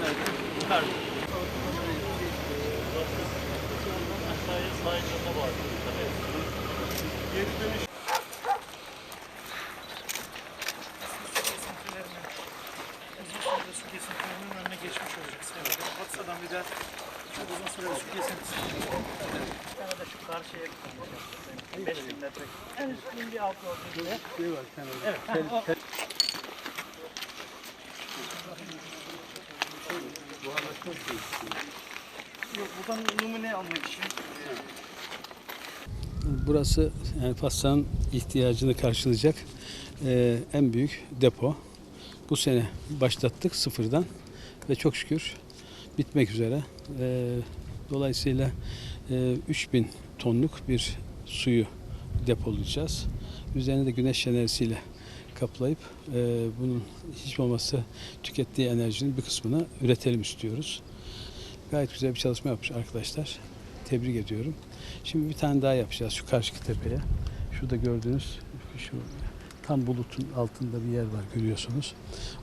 nerede? Yukarıda. Aşağıya sahillerine var. Geri dönüş. su kesintilerinin önüne geçmiş olacak. Sayın Batsa'dan bir de çok uzun süre su kesintisi. Bir tane de şu karşıya gittim. 5 bin metre. En üstünün bir alt olduğu Evet. ha, o- Buradan numune almak için. Burası yani Fas'tan ihtiyacını karşılayacak e, en büyük depo. Bu sene başlattık sıfırdan ve çok şükür bitmek üzere. E, dolayısıyla e, 3000 tonluk bir suyu depolayacağız. Üzerine de güneş enerjisiyle kaplayıp e, bunun hiç olmazsa tükettiği enerjinin bir kısmını üretelim istiyoruz. Gayet güzel bir çalışma yapmış arkadaşlar. Tebrik ediyorum. Şimdi bir tane daha yapacağız şu karşı tepeye. Şurada gördüğünüz şu tam bulutun altında bir yer var görüyorsunuz.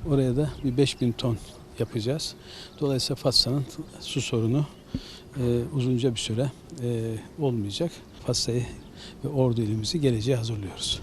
Oraya da bir 5000 ton yapacağız. Dolayısıyla Fatsa'nın su sorunu e, uzunca bir süre e, olmayacak. Fatsa'yı ve Ordu ilimizi geleceğe hazırlıyoruz.